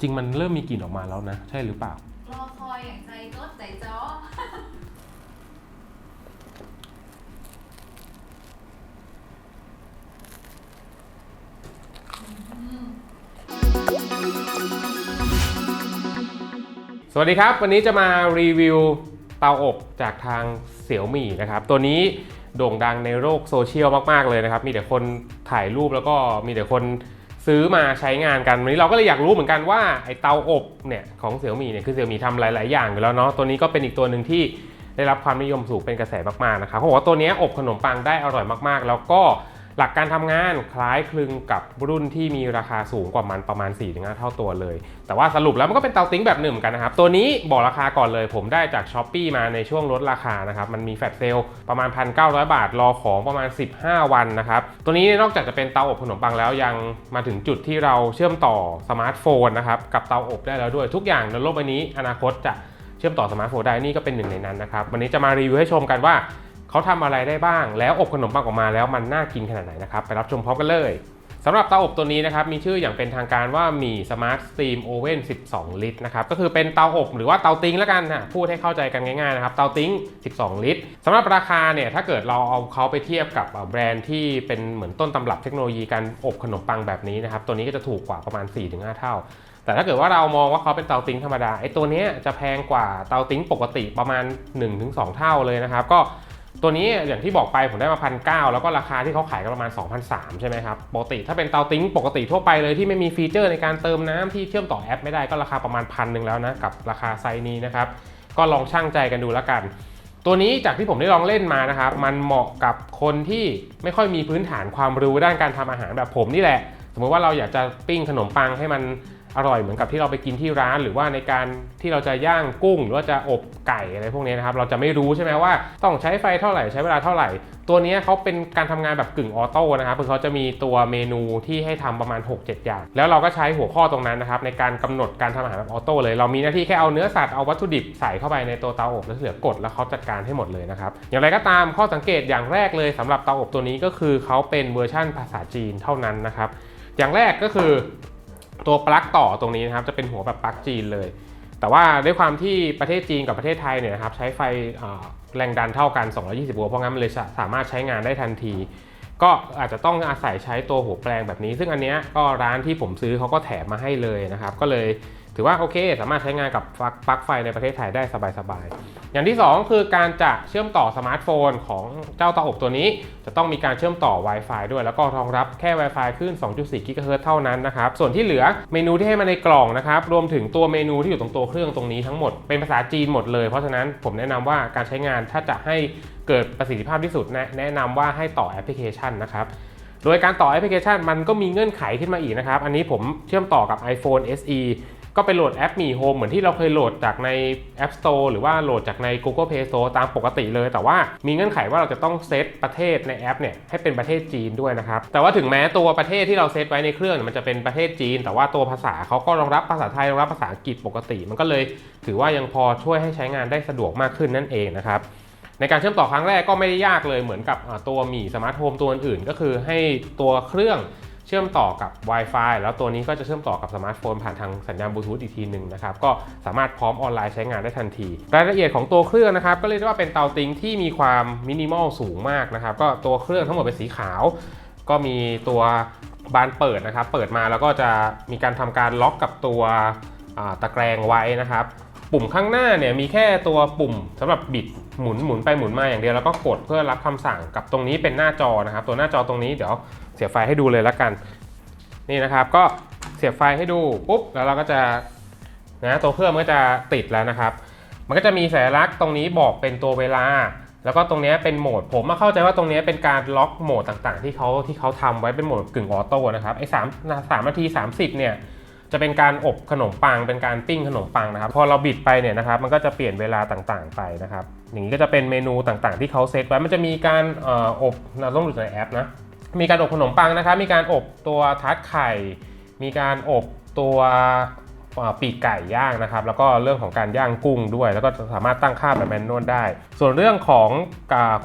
จริงมันเริ่มมีกลิ่นออกมาแล้วนะ ใช่หรือเปล่า รอคอยอย่างใจจดใจจ่อสวัสดีครับ วันนี้จะมารีวิวเตาอบจากทางเสี่ยวมี่นะครับ ตัวนี้โด่งดังในโลกโซเชียลมาก ๆ เลยนะครับ มีแต่คนถ่ายรูปแล้วก็มีแต่คน ซื้อมาใช้งานกันวันนี้เราก็เลยอยากรู้เหมือนกันว่าไอเตาอบเนี่ยของเสี่ยวมี่เนี่ยคือเสี่ยวมี่ทำหลาย ๆ อย่างอยู่แล้วเนาะตัวนี้ก็เป็นอีกตัวหนึ่งที่ได้รับความนิยมสูงเป็นกระแสมากๆนะครับเขาบอกว่าตัวนี้อบขนมปังได้อร่อยมากๆ แล้วก็ หลักการทำงานคล้ายคลึงกับรุ่นที่มีราคาสูงกว่ามันประมาณ 4-5 เท่าตัวเลย แต่ว่าสรุปแล้วมันก็เป็นเตาติ้งแบบหนึ่งเหมือนกันนะครับ ตัวนี้บอกราคาก่อนเลย ผมได้จาก s h อ p e e มาในช่วงลดราคานะครับ มันมีแฟลชเซลประมาณ 1,900 บาท รอของประมาณ 15 วันนะครับ ตัวนี้นอกจากจะเป็นเตาอบขนมปังแล้วยังมาถึงจุดที่เราเชื่อมต่อสมาร์ทโฟนนะครับกับเตาอบได้แล้วด้วยทุกอย่างในโลกใบนี้อนาคตจะเชื่อมต่อสมาร์ทโฟนได้นี่ก็เป็นหนึ่งในนั้นนะครับวันนี้จะมารีวิวให้ชมกันว่า เขาทำอะไรได้บ้าง แล้วอบขนมปังออกมาแล้วมันน่ากินขนาดไหนนะครับ ไปรับชมพร้อมกันเลยสำหรับเตาอบตัวนี้นะครับมีชื่ออย่างเป็นทางการว่ามี Smart Steam Oven 12 ลิตรนะครับก็คือเป็นเตาอบหรือว่าเตาติ้งแล้วกันนะพูดให้เข้าใจกันง่ายๆนะครับเตาติ้ง 12 ลิตรสำหรับราคาเนี่ยถ้าเกิดเราเอาเขาไปเทียบกับแบรนด์ที่เป็นเหมือนต้นตำรับเทคโนโลยีการอบขนมปังแบบนี้นะครับตัวนี้ก็จะถูกกว่าประมาณ 4-5 เท่า แต่ถ้าเกิดว่าเรามองว่าเขาเป็นเตาติ้งธรรมดาไอ้ตัวเนี้ยจะแพงกว่าเตาติ้งปกติประมาณ 1-2 เท่าเลยนะครับก็ ตัวนี้อย่างที่บอกไปผมได้มาพันเแล้วก็ราคาที่เขาขายกันประมาณ 2,003ใช่ไหมครับ ปกติถ้าเป็นเตาติ้งปกติทั่วไปเลยที่ไม่มีฟีเจอร์ในการเติมน้ำที่เชื่อมต่อแอปไม่ได้ก็ราคาประมาณพันหนึ่งแล้วนะกับราคาไซนี้นะครับ ก็ลองช่างใจกันดูแล้วกัน ตัวนี้จากที่ผมได้ลองเล่นมานะครับ มันเหมาะกับคนที่ไม่ค่อยมีพื้นฐานความรู้ด้านการทำอาหารแบบผมนี่แหละ สมมติว่าเราอยากจะปิ้งขนมปังให้มัน อร่อยเหมือนกับที่เราไปกินที่ร้าน หรือว่าในการที่เราจะย่างกุ้ง หรือว่าจะอบไก่อะไรพวกนี้นะครับเราจะไม่รู้ใช่ไหมว่าต้องใช้ไฟเท่าไหร่ใช้เวลาเท่าไหร่ ตัวนี้เขาเป็นการทำงานแบบกึ่งออโต้นะครับคือเขาจะมีตัวเมนูที่ให้ทำประมาณ 6-7 อย่าง แล้วเราก็ใช้หัวข้อตรงนั้นนะครับในการกำหนดการทำอาหารแบบออโต้เลยเรามีหน้าที่แค่เอาเนื้อสัตว์เอาวัตถุดิบใส่เข้าไปในตัวเตาอบแล้วเหลือกดแล้วเขาจัดการให้หมดเลยนะครับอย่างไรก็ตามข้อสังเกตอย่างแรกเลยสำหรับเตาอบตัวนี้ก็คือเขาเป็นเวอร์ชั่นภาษาจีนเท่านั้นนะครับอย่างแรกก็คือ ตัวปลั๊กต่อตรงนี้นะครับจะเป็นหัวแบบปลั๊กจีนเลย แต่ว่าด้วยความที่ประเทศจีนกับประเทศไทยเนี่ยนะครับใช้ไฟแรงดันเท่ากัน 220 โวลต์เพราะงั้นมันเลยสาสามารถใช้งานได้ทันที ก็อาจจะต้องอาศัยใช้ตัวหัวแปลงแบบนี้ ซึ่งอันเนี้ยก็ร้านที่ผมซื้อเขาก็แถมมาให้เลยนะครับก็เลย ถือว่าโอเค สามารถใช้งานกับปลั๊กไฟในประเทศไทยได้สบายๆ อย่างที่ 2 คือการจะเชื่อมต่อสมาร์ทโฟนของเจ้าเตาอบตัวนี้ จะต้องมีการเชื่อมต่อ Wi-Fi ด้วย แล้วก็รองรับแค่ Wi-Fi ขึ้น 2.4 GHz เฮิร์ตเท่านั้นนะครับ ส่วนที่เหลือเมนูที่ให้มาในกล่องนะครับรวมถึงตัวเมนูที่อยู่ตรงตัวเครื่องตรงนี้ทั้งหมดเป็นภาษาจีนหมดเลย เพราะฉะนั้นผมแนะนำว่าการใช้งานถ้าจะให้เกิดประสิทธิภาพที่สุดแนะนะนำว่าให้ต่อแอปพลิเคชันนะครับโดยการต่อแอปพลิเคชันมันก็มีเงื่อนไขขึ้นมาอีกนะครับ อันนี้ผมเชื่อมต่อกับ iPhone SE ก็ไปโหลดแอปมีโฮมเหมือนที่เราเคยโหลดจากใน App Store หรือว่าโหลดจากใน Google Play Store ตามปกติเลย แต่ว่ามีเงื่อนไขว่าเราจะต้องเซตประเทศในแอปเนี่ยให้เป็นประเทศจีนด้วยนะครับ แต่ว่าถึงแม้ตัวประเทศที่เราเซตไว้ในเครื่องมันจะเป็นประเทศจีน แต่ว่าตัวภาษาเขาก็รองรับภาษาไทยรองรับภาษาอังกฤษปกติ มันก็เลยถือว่ายังพอช่วยให้ใช้งานได้สะดวกมากขึ้นนั่นเองนะครับในการเชื่อมต่อครั้งแรกก็ไม่ได้ยากเลยเหมือนกับตัวมีสมาร์ทโฮมตัวอื่นๆ ก็คือให้ตัวเครื่อง ชื่อมต่อกับ Wi-Fi แล้วตัวนี้ก็จะเชื่อมต่อกับสมาร์ทโฟนผ่านทางสัญญาณบลูทูธอีกทีหนึ่งนะครับก็สามารถพร้อมออนไลน์ใช้งานได้ทันที รายละเอียดของตัวเครื่องนะครับก็เรียกได้ว่าเป็นเตาติ้งที่มีความมินิมอลสูงมากนะครับก็ตัวเครื่องทั้งหมดเป็นสีขาว ก็มีตัวบานเปิดนะครับ เปิดมาแล้วก็จะมีการทำการล็อกกับตัวตะแกรงไว้นะครับ ปุ่มข้างหน้าเนี่ยมีแค่ตัวปุ่มสำหรับบิดหมุนหมุนไปหมุนมาอย่างเดียวแล้วก็กดเพื่อรับคำสั่งกับตรงนี้เป็นหน้าจอนะครับ ตัวหน้าจอตรงนี้เดี๋ยว สียบไฟให้ดูเลยละกัน นี่นะครับก็เสียบไฟให้ดูปุ๊บแล้วเราก็จะนะตัวเครื่องมันก็จะติดแล้วนะครับ มันก็จะมีสัญลักษณ์ตรงนี้บอกเป็นตัวเวลา แล้วก็ตรงนี้เป็นโหมด ผมมาเข้าใจว่าตรงนี้เป็นการล็อกโหมดต่างๆ ที่เขาที่เขาทำไว้เป็นโหมดกึ่งออโต้นะครับไอ้สามสามนาที 30 เนี่ยจะเป็นการอบขนมปังเป็นการปิ้งขนมปังนะครับ พอเราบิดไปเนี่ยนะครับ มันก็จะเปลี่ยนเวลาต่างๆไปนะครับ อย่างนี้ก็จะเป็นเมนูต่างๆ ที่เขาเซตไว้มันจะมีการอ่ออบเราต้องดูในแอปนะ มีการอบขนมปังนะครับ มีการอบตัวทัดไข่ มีการอบตัวปีกไก่ย่างนะครับ แล้วก็เรื่องของการย่างกุ้งด้วย แล้วก็สามารถตั้งค่าแบบแมนนวลได้ ส่วนเรื่องของ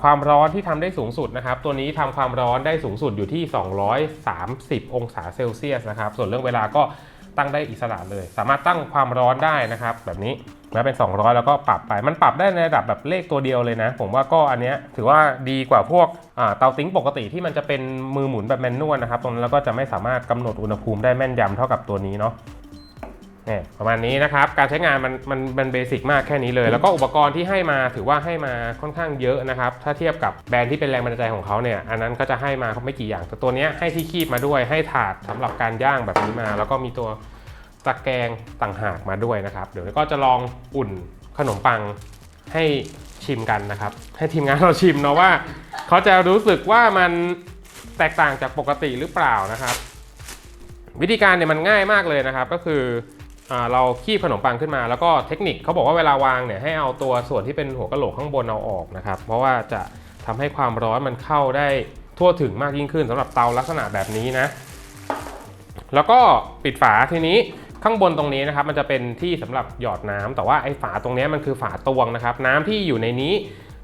ความร้อนที่ทำได้สูงสุดนะครับ ตัวนี้ทำความร้อนได้สูงสุดอยู่ที่ 230 องศาเซลเซียสนะครับ ส่วนเรื่องเวลาก็ตั้งได้อิสระเลย สามารถตั้งความร้อนได้นะครับ แบบนี้ นะเป็น 200 แล้วก็ปรับไป มันปรับได้ในระดับแบบเลขตัวเดียวเลยนะ ผมว่าก็อันเนี้ยถือว่าดีกว่าพวกเตาติ้งปกติที่มันจะเป็นมือหมุนแบบแมนนวลนะครับ ตรงนั้นเราก็จะไม่สามารถกำหนดอุณหภูมิได้แม่นยำเท่ากับตัวนี้เนาะนี่ประมาณนี้นะครับ การใช้งานมันมันมันเบสิกมากแค่นี้เลย แล้วก็อุปกรณ์ที่ให้มาถือว่าให้มาค่อนข้างเยอะนะครับ ถ้าเทียบกับแบรนด์ที่เป็นแรงบันดาลใจของเขาเนี่ย อันนั้นก็จะให้มาไม่กี่อย่าง แต่ตัวนี้ให้ที่คีบมาด้วย ให้ถาดสำหรับการย่างแบบนี้มา แล้วก็มีตัว ตะแกรงต่างหากมาด้วยนะครับ เดี๋ยวก็จะลองอุ่นขนมปังให้ชิมกันนะครับ ให้ทีมงานเราชิมเนาะว่า เขาจะรู้สึกว่ามันแตกต่างจากปกติหรือเปล่านะครับ วิธีการเนี่ยมันง่ายมากเลยนะครับ ก็คืออเราคีบขนมปังขึ้นมา แล้วก็เทคนิคเขาบอกว่าเวลาวางเนี่ยให้เอาตัวส่วนที่เป็นหัวกะโหลกข้างบนเอาออกนะครับ เพราะว่าจะทำให้ความร้อนมันเข้าได้ทั่วถึงมากยิ่งขึ้นสำหรับเตาลักษณะแบบนี้นะ แล้วก็ปิดฝาทีนี้ ข้างบนตรงนี้นะครับมันจะเป็นที่สำหรับหยอดน้ำแต่ว่าไอ้ฝาตรงนี้มันคือฝาตวงนะครับน้ำที่อยู่ในนี้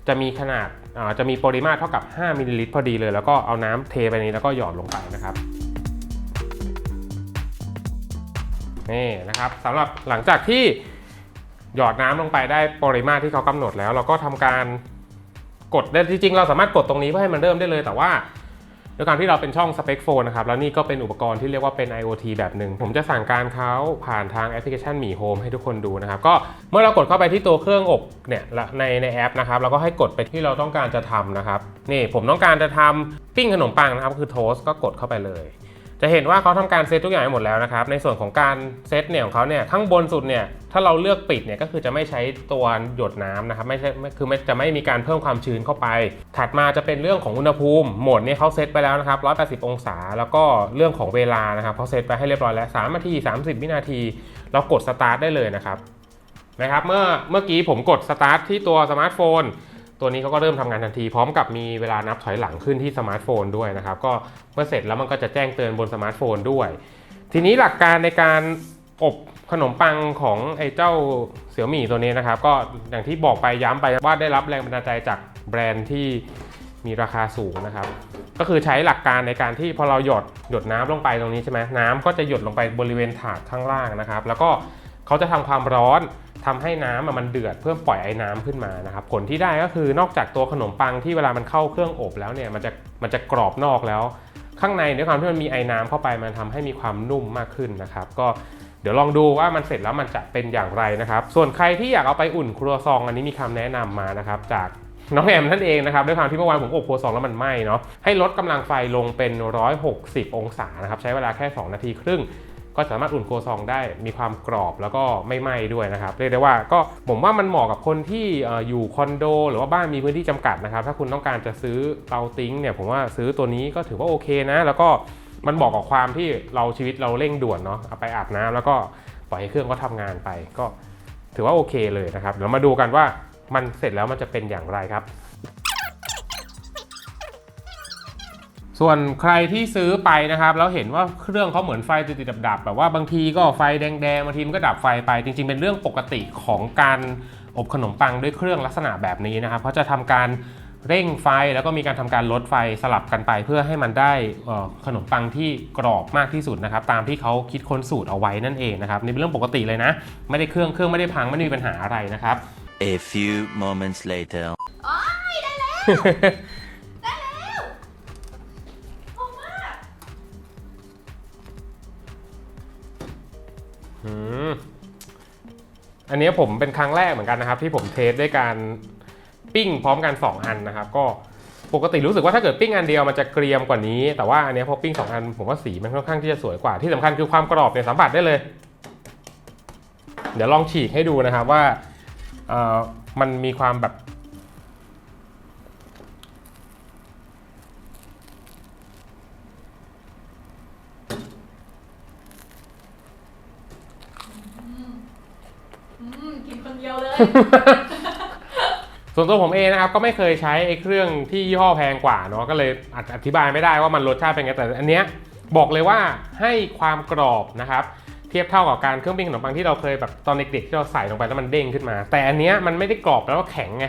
จะมีขนาดอ่าจะมีปริมาตรเท่ากับ 5มิลลิลิตรพอดีเลย แล้วก็เอาน้ำเทไปนี้แล้วก็หยอดลงไปนะครับนี่นะครับสำหรับหลังจากที่หยอดน้ำลงไปได้ปริมาตรที่เขากำหนดแล้ว เราก็ทำการกดได้จริงๆ เราสามารถกดตรงนี้เพื่อให้มันเริ่มได้เลย แต่ว่า ด้วยการที่เราเป็นช่องสเปคโฟนนะครับ แล้วนี่ก็เป็นอุปกรณ์ที่เรียกว่าเป็น IoT แบบหนึ่ง ผมจะสั่งการเขาผ่านทางแอปพลิเคชันหมีโฮมให้ทุกคนดูนะครับ ก็เมื่อเรากดเข้าไปที่ตัวเครื่องอบเนี่ยในในแอปนะครับ เราก็ให้กดไปที่เราต้องการจะทำนะครับ นี่ผมต้องการจะทำปิ้งขนมปังนะครับ คือโทสก็กดเข้าไปเลย จะเห็นว่าเขาทำการเซตทุกอย่างให้หมดแล้วนะครับ ในส่วนของการเซตเนี่ยของเขาเนี่ยข้างบนสุดเนี่ยถ้าเราเลือกปิดเนี่ยก็คือจะไม่ใช้ตัวหยดน้ำนะครับไม่ใช่คือไม่จะไม่มีการเพิ่มความชื้นเข้าไป ถัดมาจะเป็นเรื่องของอุณหภูมิโหมดเนี่ยเขาเซตไปแล้วนะครับ 180 องศา แล้วก็เรื่องของเวลานะครับเขาเซตไปให้เรียบร้อยแล้ว 3 นาที 30 วินาที เรากดสตาร์ทได้เลยนะครับนะครับเมื่อเมื่อกี้ผมกดสตาร์ทที่ตัวสมาร์ทโฟน ตัวนี้เขาก็เริ่มทำงานทันที พร้อมกับมีเวลานับถอยหลังขึ้นที่สมาร์ทโฟนด้วยนะครับ ก็เมื่อเสร็จแล้วมันก็จะแจ้งเตือนบนสมาร์ทโฟนด้วย ทีนี้หลักการในการอบขนมปังของไอ้เจ้าเสี่ยวหมี่ตัวนี้นะครับ ก็อย่างที่บอกไปย้ำไปว่าได้รับแรงบันดาลใจจากแบรนด์ที่มีราคาสูงนะครับ ก็คือใช้หลักการในการที่พอเราหยดหยดน้ำลงไปตรงนี้ใช่ไหมน้ำก็จะหยดลงไปบริเวณถาดข้างล่างนะครับ แล้วก็เขาจะทำความร้อน ทำให้น้ำมันเดือดเพื่อปล่อยไอ้น้ำขึ้นมานะครับผลที่ได้ก็คือนอกจากตัวขนมปังที่เวลามันเข้าเครื่องอบแล้วเนี่ยมันจะมันจะกรอบนอกแล้ว ข้างในด้วยความที่มันมีไอ้น้ำเข้าไปมันทำให้มีความนุ่มมากขึ้นนะครับ ก็เดี๋ยวลองดูว่ามันเสร็จแล้วมันจะเป็นอย่างไรนะครับ ส่วนใครที่อยากเอาไปอุ่นครัวซองอันนี้มีคำแนะนำมานะครับ จากน้องแอมนั่นเองนะครับด้วยความที่เมื่อวานผมอบครัวซองแล้วมันไหม้เนาะให้ลดกำลังไฟลงเป็น 160 องศานะครับใช้เวลาแค่ 2 นาทีครึ่ง ก็สามารถอุ่นครัวซองได้มีความกรอบแล้วก็ไม่ไหม้ด้วยนะครับเรียกได้ว่าก็ผมว่ามันเหมาะกับคนที่อยู่คอนโด หรือว่าบ้านมีพื้นที่จำกัดนะครับถ้าคุณต้องการจะซื้อเตาติ้งเนี่ยผมว่าซื้อตัวนี้ก็ถือว่าโอเคนะ แล้วก็มันบอกกับความที่เราชีวิตเราเร่งด่วนเนาะเอาไปอาบน้ำแล้วก็ปล่อยให้เครื่องก็ทำงานไป ก็ถือว่าโอเคเลยนะครับเดี๋ยวมาดูกันว่ามันเสร็จแล้วมันจะเป็นอย่างไรครับ ส่วนใครที่ซื้อไปนะครับแล้วเห็นว่าเครื่องเขาเหมือนไฟติดๆดับๆแบบว่าบางทีก็ไฟแดงๆบางทีมันก็ดับไฟไป จริง ๆ เป็นเรื่องปกติของการอบขนมปังด้วยเครื่องลักษณะแบบนี้นะครับเขาจะทำการเร่งไฟแล้วก็มีการทำการลดไฟสลับกันไปเพื่อให้มันได้เอ่อขนมปังที่กรอบมากที่สุดนะครับตามที่เขาคิดค้นสูตรเอาไว้นั่นเองนะครับนี่เป็นเรื่องปกติเลยนะ ไม่ได้เครื่องเครื่องไม่ได้พังไม่ได้มีปัญหาอะไรนะครับ A few moments later. โอ้ยได้แล้ว อันนี้ผมเป็นครั้งแรกเหมือนกันนะครับ ที่ผมเทสด้วยการปิ้งพร้อมกัน 2 อันนะครับ ก็ปกติรู้สึกว่าถ้าเกิดปิ้งอันเดียวมันจะเกรียมกว่านี้ แต่ว่าอันนี้พอปิ้ง2อันผมว่าสีมันค่อนข้างที่จะสวยกว่าที่สำคัญคือความกรอบเนี่ยสัมผัสได้เลย เดี๋ยวลองฉีกให้ดูนะครับว่าเออมันมีความแบบ อืมกินคนเดียวเลย ส่วนตัวผมเองนะครับก็ไม่เคยใช้ไอ้เครื่องที่ยี่ห้อแพงกว่าเนาะก็เลยอธิบายไม่ได้ว่ามันรสชาติเป็นไงแต่อันเนี้ยบอกเลยว่าให้ความกรอบนะครับเทียบเท่ากับการเครื่องปิ้งขนมปังที่เราเคยแบบตอนเด็กๆที่เราใส่ลงไปแล้วมันเด้งขึ้นมา แต่อันเนี้ยมันไม่ได้กรอบแล้วก็แข็งไง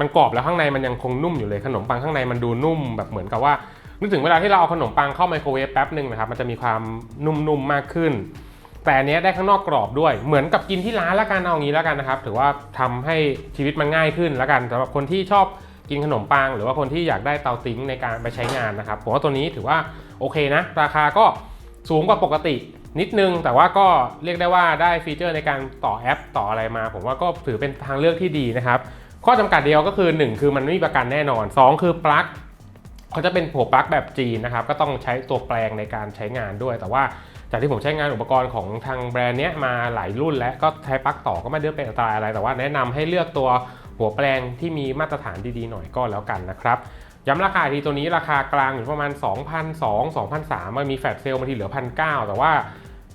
มันกรอบแล้วข้างในมันยังคงนุ่มอยู่เลยขนมปังข้างในมันดูนุ่มแบบเหมือนกับว่านึกถึงเวลาที่เราเอาขนมปังเข้าไมโครเวฟแป๊บหนึ่งนะครับมันจะมีความนุ่มๆมากขึ้น แต่อันเนี้ยได้ข้างนอกกรอบด้วย เหมือนกับกินที่ร้านละกันเอางี้ละกันนะครับ ถือว่าทำให้ชีวิตมันง่ายขึ้นละกันสำหรับคนที่ชอบกินขนมปัง หรือว่าคนที่อยากได้เตาติ้งในการไปใช้งานนะครับผมว่าตัวนี้ถือว่าโอเคนะ ราคาก็สูงกว่าปกตินิดนึง แต่ว่าก็เรียกได้ว่าได้ฟีเจอร์ในการต่อแอปต่ออะไรมา ผมว่าก็ถือเป็นทางเลือกที่ดีนะครับ ข้อจำกัดเดียวก็คือ 1 คือมันไม่มีประกันแน่นอน 2 คือปลั๊กเขาจะเป็นหัวปลั๊กแบบจีนนะครับ ก็ต้องใช้ตัวแปลงในการใช้งานด้วย แต่ว่า จากที่ผมใช้งานอุปกรณ์ของทางแบรนด์เนี้ยมาหลายรุ่น แล้วก็ใช้ปลั๊กต่อก็ไม่ได้เป็นอันตรายอะไรแต่ว่าแนะนำให้เลือกตัวหัวแปลงที่มีมาตรฐานดีๆหน่อยก็แล้วกันนะครับย้ำราคาทีตัวนี้ราคากลางอยู่ประมาณ2,200 2,300มันมีแฟลชเซลล์บางทีเหลือ 1,900 แต่ว่า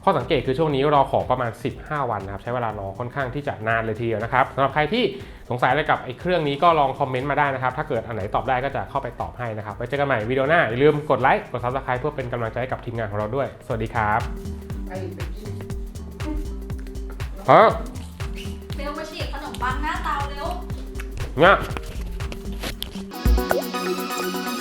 ข้อสังเกตคือช่วงนี้รอของประมาณ 15 วันนะครับ ใช้เวลารอค่อนข้างที่จะนานเลยทีเดียวนะครับสำหรับใครที่ สงสัยอะไรกับไอ้เครื่องนี้ก็ลองคอมเมนต์มาได้นะครับ ถ้าเกิดอันไหนตอบได้ก็จะเข้าไปตอบให้นะครับไว้เจอกันใหม่วิดีโอหน้าอย่าลืมกดไลค์กด subscribe เพื่อเป็นกำลังใจให้กับทีมงานของเราด้วย สวัสดีครับไอ้ไปกินฮะเร็วมาฉีกขนมปังหน้าเตาเร็ว เนี่ยเ